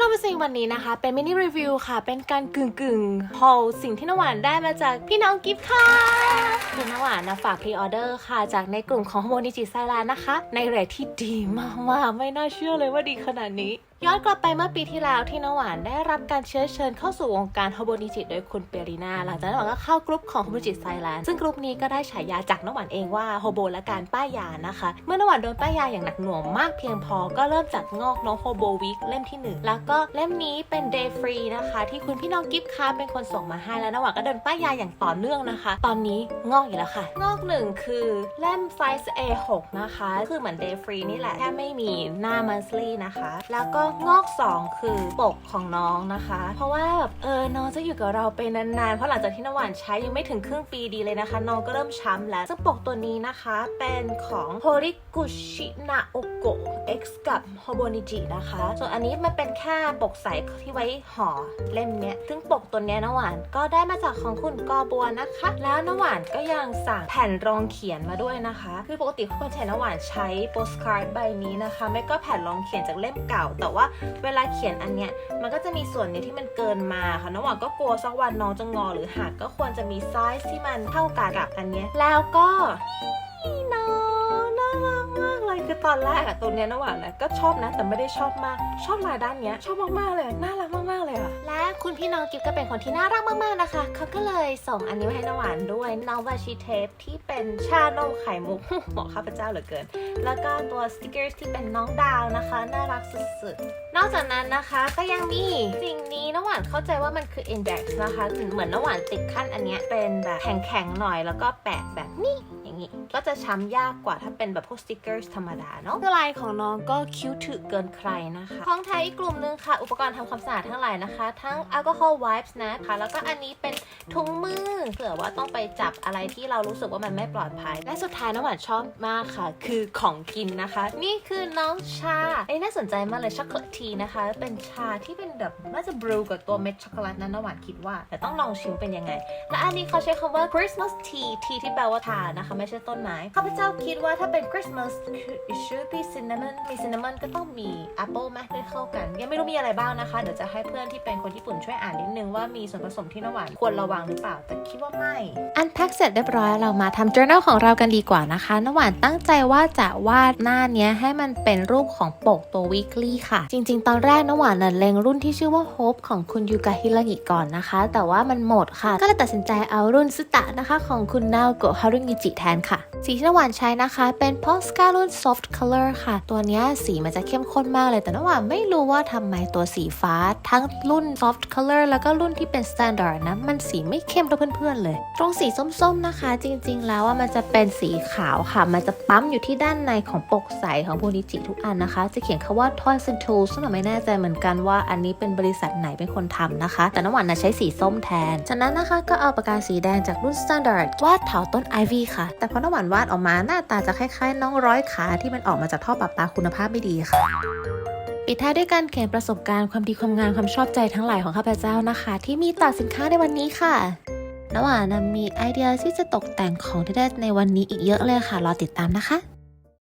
ช่วงนำสิ่งวันนี้นะคะ เป็นมินิรีวิวค่ะ เป็นการกึ่งกึ่งฮอลสิ่งที่น้ำหวานได้มาจากพี่น้องกิฟต์ค่ะคือน้ำหวานนะฝากพรีออเดอร์ค่ะ จากในกลุ่มของโมนิจิไซรานะคะ ในเรทที่ดีมากๆไม่น่าเชื่อเลยว่าดีขนาดนี้ ย้อนกลับไปเมื่อปีที่แล้วที่น้หวานได้รับการเชื้อเชิญเข้าสู่วงการฮโบนิจิโดยคุณเปรีนาหลังจากนั้นหวานก็เข้ากลุ่มของฮโบนิจิไซแลนด์ซึ่งกลุ่มนี้ก็ได้ฉายาจากน้หวานเองว่าโฮโบและการป้ายยานะคะ เมื่อน้หวานโดนป้ายยาอย่างหนักหน่วงมากเพียงพอก็เริ่มจากงอกน้องโฮโบวิกเล่มที่หนึ่งแล้วก็เล่มนี้เป็น day free นะคะ ที่คุณพี่น้องกิฟต์ค้าเป็นคนส่งมาให้แล้วน้หวานก็เดินป้ายยาอย่างต่อเนื่องนะคะ ตอนนี้งอกอีกแล้วค่ะ งอกหนึ่งคือเล่มไซส์ A6 นะคะ คือเหมือน day free นี่แหละแค่ไม่มีหน้า monthly นะคะ แล้วก็งอก 2 คือปกของน้องนะคะ เพราะว่าแบบเออน้องจะอยู่กับเราไปนานๆ เพราะหลังจากที่น้ำหวานใช้ยังไม่ถึงครึ่งปีดีเลยนะคะ น้องก็เริ่มช้ำแล้วซึ่งปกตัวนี้นะคะเป็นของ Horiguchi Naoko X กับ Hobonichi นะคะ ส่วนอันนี้มันเป็นแค่ปกใสที่ไว้ห่อเล่มเนี้ยซึ่งปกตัวเนี้ยน้ำหวานก็ได้มาจากของคุณกอบัวนะคะ แล้วน้ำหวานก็ยังสั่งแผ่นรองเขียนมาด้วยนะคะ คือปกติคนใช้น้ำหวานใช้โปสการ์ดใบนี้นะคะ ไม่ก็แผ่นรองเขียนจากเล่มเก่าแต่ว่าเวลาเขียนอันเนี้ยมันก็จะมีส่วนเนี้ยที่มันเกินมาค่ะน้องหวานก็กลัวสักวันน้องจะงอหรือหักก็ควรจะมีไซส์ที่มันเท่ากันกับอันเนี้ยแล้วก็นี่น้อง ตอนแรกอะตัวเนี้ยน้องหวานนะก็ชอบนะแต่ไม่ได้ชอบมาก ชอบลายด้านเนี้ยชอบมากๆเลยน่ารักมากๆเลยอะและคุณพี่น้องกิฟก็เป็นคนที่น่ารักมากๆนะคะเขาก็เลยส่งอันนี้มาให้น้องหวานด้วยน้องวาชิเทปที่เป็นชานมไข่มุกเหมาะข้าพเจ้าเหลือเกิน แล้วก็ตัวสติกเกอร์ที่เป็นน้องดาวนะคะน่ารักสุดๆ นอกจากนั้นนะคะก็ยังมีสิ่งนี้น้องหวานเข้าใจว่ามันคือ index นะคะเหมือนน้องหวานติดขั้นอันเนี้ยเป็นแบบแข็งๆหน่อย แล้วก็แปะแบบนี้อย่างนี้ ก็จะช้ำยากกว่าถ้าเป็นแบบพวกสติกเกอร์ธรรมดาเนาะลายของน้องก็คิ้วถึกเกินใครนะคะ ของไทยอีกกลุ่มนึงค่ะ อุปกรณ์ทำความสะอาดทั้งหลายนะคะ ทั้งแอลกอฮอล์ wipes นะคะ แล้วก็อันนี้เป็นถุงมือเผื่อว่าต้องไปจับอะไรที่เรารู้สึกว่ามันไม่ปลอดภัย และสุดท้ายน้องหวานชอบมากค่ะ คือของกินนะคะ นี่คือน้องชาไอ้ยน่าสนใจมากเลยช็อกโกแลตทีนะคะ เป็นชาที่เป็นแบบน่าจะบรูกับตัวเม็ดช็อกโกแลตนั้นน้องหวานคิดว่า แต่ต้องลองชิมเป็นยังไง และอันนี้เขาใช้คำว่า Christmas tea tea ที่แปลว่าทานะคะ ไม่ใช่ต้นไม้ข้าพเจ้าคิดว่าถ้าเป็น Christmas it should be cinnamon มี cinnamon ก็ต้องมี apple ไหมให้เข้ากัน ยังไม่รู้มีอะไรบ้างนะคะ เดี๋ยวจะให้เพื่อนที่เป็นคนญี่ปุ่นช่วยอ่านนิดนึงว่ามีส่วนผสมที่น้ำหวานควรระวังหรือเปล่า แต่คิดว่าไม่ อันแพ็กเสร็จเรียบร้อยเรามาทำ journal ของเรากันดีกว่านะคะน้ำหวานตั้งใจว่าจะวาดหน้าเนี้ยให้มันเป็นรูปของปกตัว weekly ค่ะ จริง ๆ ตอนแรกน้ำหวานน่ะเล็งรุ่นที่ชื่อว่า hope ของคุณยูกาฮิรางิก่อนนะคะ แต่ว่ามันหมดค่ะ ก็เลยตัดสินใจเอารุ่นซุตะนะคะ ของคุณนาโกะฮารุงิจิแทนค่ะสีที่น้ำหวานใช้นะคะ เป็น Posca รุ่น soft color ค่ะ ตัวนี้สีมันจะเข้มข้นมากเลย แต่น้ำหวานไม่รู้ว่าทำไมตัวสีฟ้า ทั้งรุ่น soft color แล้วก็รุ่นที่เป็น standard นะ มันสีไม่เข้มเท่าเพื่อนๆเลย ตรงสีส้มๆนะคะ จริงๆ แล้วว่ามันจะเป็นสีขาวค่ะ มันจะปั๊มอยู่ที่ด้านในของปกใสของโพนิจิทุกอันนะคะ จะเขียนคาว่า Toys and Tools ซึ่งหนูไม่แน่ใจเหมือนกันว่าอันนี้เป็นบริษัทไหนเป็นคนทำนะคะ แต่น้ำหวานนะใช้สีส้มแทน ฉะนั้นนะคะก็เอาปากกาสีแดงจากรุ่น standard วาดถาต้น IV ค่ะ แต่พอน้ำหวานวาดออกมาหน้าตาจะคล้ายๆ น้องร้อยขาที่มันออกมาจากท่อประปาคุณภาพไม่ดีค่ะปิดท้ายด้วยการเขียนประสบการณ์ความดีความงามความชอบใจทั้งหลายของข้าพเจ้านะคะ ที่มีต่อสินค้าในวันนี้ค่ะน้ำหวานนะมีไอเดียที่จะตกแต่งของที่ได้ในวันนี้อีกเยอะเลยค่ะ รอติดตามนะคะ